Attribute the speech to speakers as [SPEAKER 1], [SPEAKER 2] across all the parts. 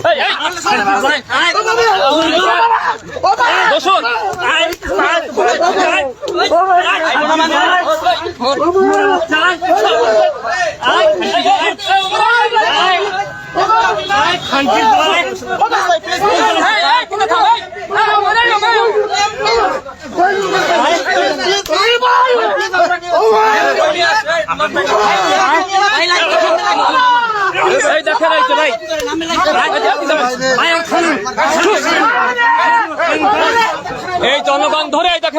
[SPEAKER 1] এই, এই, দোষর এই দেখেন এই যে ভাই এই জনগণ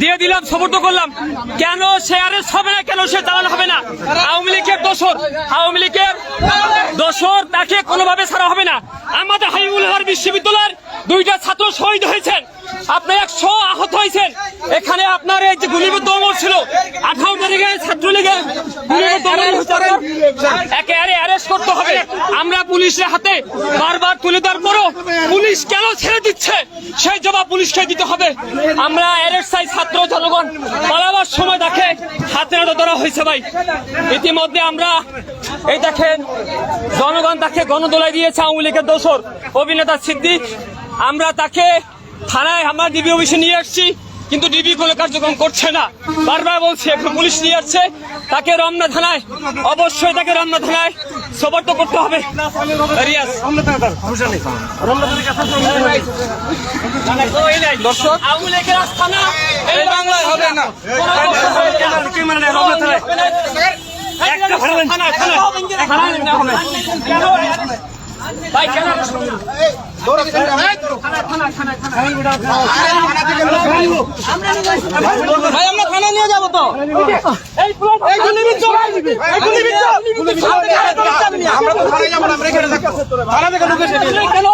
[SPEAKER 1] দিয়ে দিলাম, সমর্থ করলাম। কেন সে আরেস্ট হবে না, কেন সে চালানো হবে না? আওয়ামী লীগের দোষর, আওয়ামী লীগের দোষর তাকে কোনোভাবে ছাড়া হবে না। আমাদের হাবিবুল হর বিশ্ববিদ্যালয়ের দুইটা ছাত্র শহীদ হয়েছেন। আপনার একশো আহত হয়েছেন। এখানে আপনার এই যে গুলিবিদ্ধ অমর ছিল, আঠারো তারিখে ছাত্রলীগের গুলিবিদ্ধ আপনার। একেবারে অ্যারেস্ট করতে হবে। পুলিশের হাতে বারবার তুলে দেওয়ার পরও পুলিশ কেন ছেড়ে দিচ্ছে? সেই জবাব পুলিশকে দিতে হবে। আমরা চাই ছাত্র জনগণ। পালাবার সময় দেখে হাতে নাতে ধরা হয়েছে ভাই। ইতিমধ্যে আমরা এই দেখেন, জনগণ তাকে গণদোলায় দিয়েছে আওয়ামী লীগের দোষর অভিনেতা সিদ্দিক। আমরা তাকে থানায় আমরা ডিবি অফিসে নিয়ে আসছি, কিন্তু ডিবি কোনো কার্যক্রম করছে না। বারবার বলছে, এখন পুলিশ নিয়ে আসছে। তাকে রমনা থানায়, অবশ্যই তাকে রমনা থানায় সবর্ত করতে হবে। রিয়াজ। দর্শক এই বাংলায় হবে না। একটা ভাই
[SPEAKER 2] আমরা থানা নিয়ে যাব তো। আমরা তো থানায় যাব না, আমরা এখানে থানা থেকে ঢুকে
[SPEAKER 1] কেন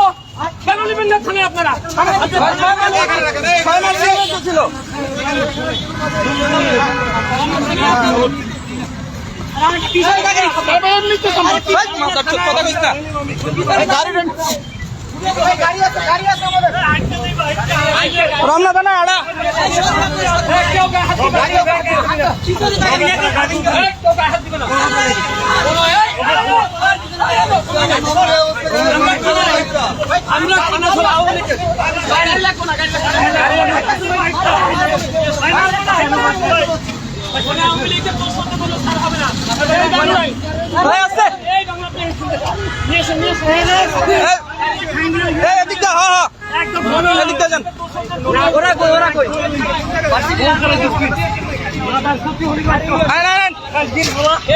[SPEAKER 1] কেন নেবেন না থানায় আপনারা।
[SPEAKER 2] ছিল রমনা থানা আড়া
[SPEAKER 1] আমরা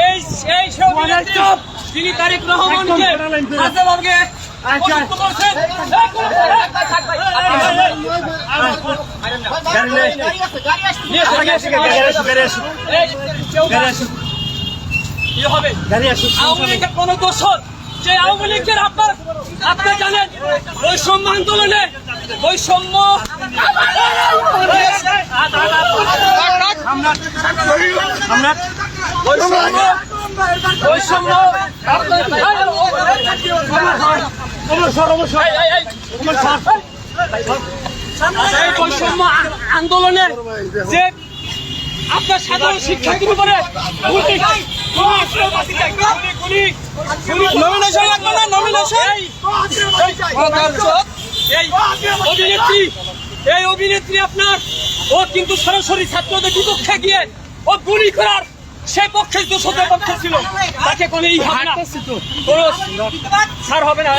[SPEAKER 1] এই এই সব তিনি তারেক রহমানকে কোন- দোষর যে আওয়ামী লীগের আপনার আপনি জানেন বৈষম্য আন্দোলনে বৈষম্য বৈষম্য বৈষম্য বৈষম্য যে আপনার সাধারণ শিক্ষার্থীর উপরে
[SPEAKER 2] নমিনেশন লাগবে না
[SPEAKER 1] এই অভিনেত্রী এই অভিনেত্রী আপনার, ও কিন্তু সরাসরি ছাত্রদের বিপক্ষে গিয়ে ও গুলি করার সে পক্ষে পক্ষে ছিল, তাকে এই ছাড় হবে না।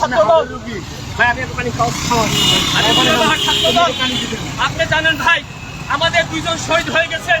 [SPEAKER 1] ছাত্র আমি পুনর্বাহার ছাত্রদল আপনি জানেন ভাই, আমাদের দুইজন শহীদ হয়ে গেছেন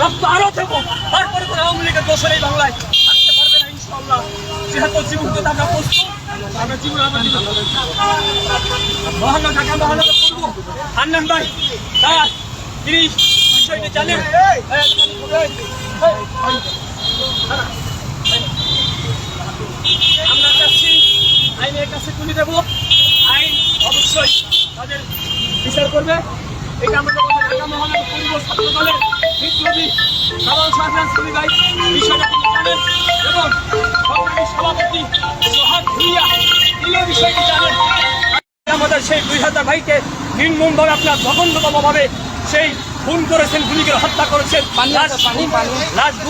[SPEAKER 1] রক্ত আরও দেবো তারপরে কোনো আওয়ামী লীগের দোষর এই বাংলায় আসতে পারবে না ইনশাল্লাহ যেহেতু জীবন তো আমরা প্রস্তুত আমরা জীবন আমরা মহানগর ঢাকা করব হান্নান ভাই তার তিনি বিষয়টি জানেন আমরা চাচ্ছি আইনের কাছে তুলে দেবো। আইন অবশ্যই তাদের বিচার করবে। এটা আমাদের কথা ঢাকা মহানগর পূর্ব ছাত্র দলের বিপ্লবী সাধারণ সাধারণ শ্রমিক বিষয়টা তিনি জানেন? এবং সংগ্রামী সভাপতি সোহাগ ভুইয়া তিনিও বিষয়টি জানেন। আমাদের সেই দুই হাজার ভাইকে নির্মমভাবে আপনার জঘন্যতম সেই খুন করেছেন গুলি করে হত্যা করেছেন লাশ-?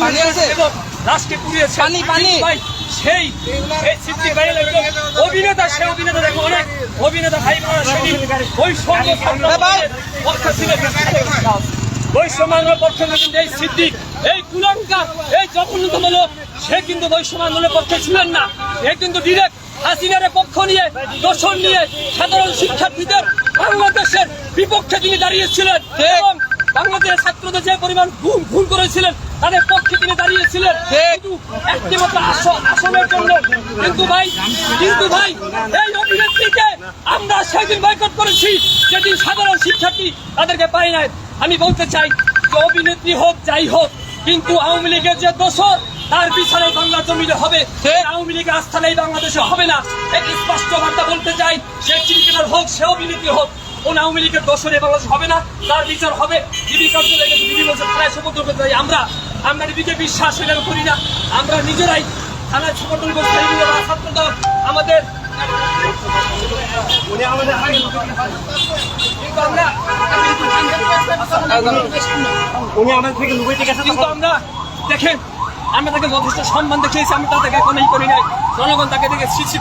[SPEAKER 1] এবং লাশকে পুড়িয়েছেন। সেই অভিনেতা সে অভিনেতা দেখো অনেক অভিনেতা ভাই সেদিন ওই সঙ্গে পক্ষে কিন্তু এই সিদ্দিক এই কুলঙ্কার এই জঘন্যতম লোক সে কিন্তু পক্ষে ছিলেন না। এ কিন্তু ডিরেক্ট হাসিনার পক্ষ নিয়ে দোষণ নিয়ে সাধারণ শিক্ষার্থীদের বাংলাদেশের বিপক্ষে তিনি দাঁড়িয়েছিলেন এবং বাংলাদেশের ছাত্রদের যে পরিমাণ ঘুম ঘুম করেছিলেন তাদের পক্ষে তিনি দাঁড়িয়েছিলেন। একটি মাত্র আসন আসনের জন্য কিন্তু ভাই কিন্তু ভাই এই অভিনেত্রীকে আমরা সেদিন বয়কট করেছি। যেদিন সাধারণ শিক্ষার্থী তাদেরকে পাই নাই। আমি বলতে চাই যে অভিনেত্রী হোক যাই হোক কিন্তু আওয়ামী লীগের যে দোষর তার বিচারে বাংলা জমিনে হবে। আওয়ামী লীগের আস্থা নেই বাংলাদেশে হবে না। একটি স্পষ্ট বার্তা বলতে চাই সে ক্রিকেটার হোক সে অভিনেত্রী হোক কোন আওয়ামী লীগের দোষরে বাংলাদেশ হবে না। তার বিচার হবে। কার্যালয়ে ডিবি বলছে থানায় করতে আমরা আমরা ডিবিকে বিশ্বাস এটা করি না। আমরা নিজেরাই করতে চাই ছাত্র দল আমাদের আমরা কিন্তু আমরা দেখেন আমরা তাকে যথেষ্ট সম্মান দেখিয়েছি আমি তাদেরকে এখনই করি নাই। জনগণ তাকে দেখে সিসি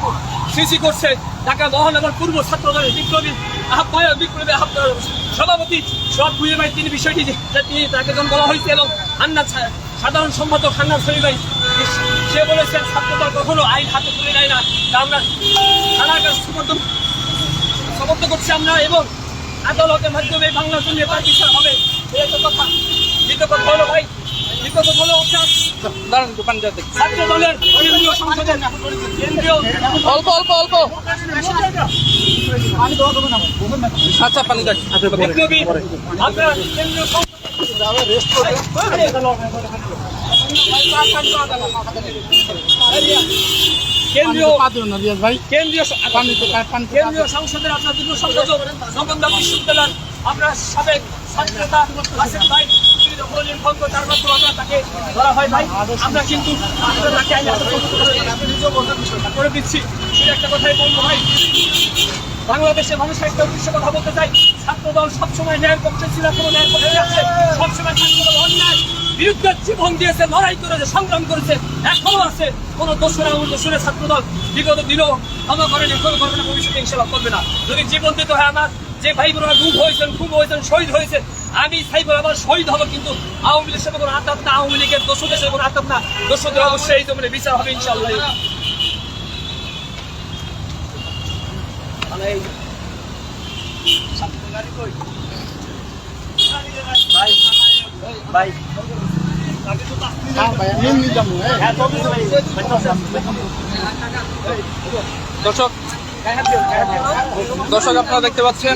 [SPEAKER 1] সিসি করছে। ঢাকা মহানগর পূর্ব ছাত্র দলের বিপ্লবী আহ্বায়ক বিপ্লবী আহ্বায়ক সভাপতি সব বুঝে ভাই তিনি বিষয়টি তিনি তাকে যখন বলা হয়েছে এবং হান্নার সাধারণ সম্পাদক হান্নার শরীফ ভাই সে বলেছেন ছাত্র দল কখনো আইন হাতে তুলে নেয় না। তা আমরা থানার কাছে সমর্থন সমর্থন করছি আমরা এবং আদালতের মাধ্যমে বাংলার জন্য তার বিচার হবে। এই একটা কথা। দ্বিতীয় কথা হলো ভাই দ্বিতীয় কথা হলো ছাত্র দলের কেন্দ্রীয় সংসদের কেন্দ্রীয়
[SPEAKER 2] অল্প অল্প অল্প। আচ্ছা পানি
[SPEAKER 1] আপনার কেন্দ্রীয় সংসদ কেন্দ্রীয় কেন্দ্রীয় সংসদের আপনার যুগ্ম সম্পাদক জগন্নাথ বিশ্ববিদ্যালয়ের আপনার সাবেক ভাই তিনি আমরা বাংলাদেশের মানুষের একটা উদ্দেশ্য কথা বলতে চাই। ছাত্র দল সবসময় ন্যায়ের পক্ষে ছিল কোনো ন্যায়ের পক্ষে সবসময় ছাত্র দল অন্যায়, বিরুদ্ধে জীবন দিয়েছে, লড়াই করেছে, সংগ্রাম করেছে, এখনও আছে। কোনো দোষরা ও দোষরে ছাত্র দল বিগত দিনও ক্ষমা করেনি কোনো করবে না ভবিষ্যতে ইনশাল্লাহ করবে না। যদি জীবন দিতে হয় আমার, যে ভাই বোনেরা গুম হয়েছেন খুব হয়েছেন, শহীদ হয়েছে আমি সাইবার আবার শহীদ হব কিন্তু আওয়ামী লীগের সাথে কোনো আতাপ না আওয়ামী লীগের দোষদের সাথে কোনো আতাপ না। দোষদের অবশ্যই এই জমিনে বিচার হবে ইনশাল্লাহ মানে এই ভাই ভাই।
[SPEAKER 2] দর্শক দর্শক আপনারা দেখতে পাচ্ছেন।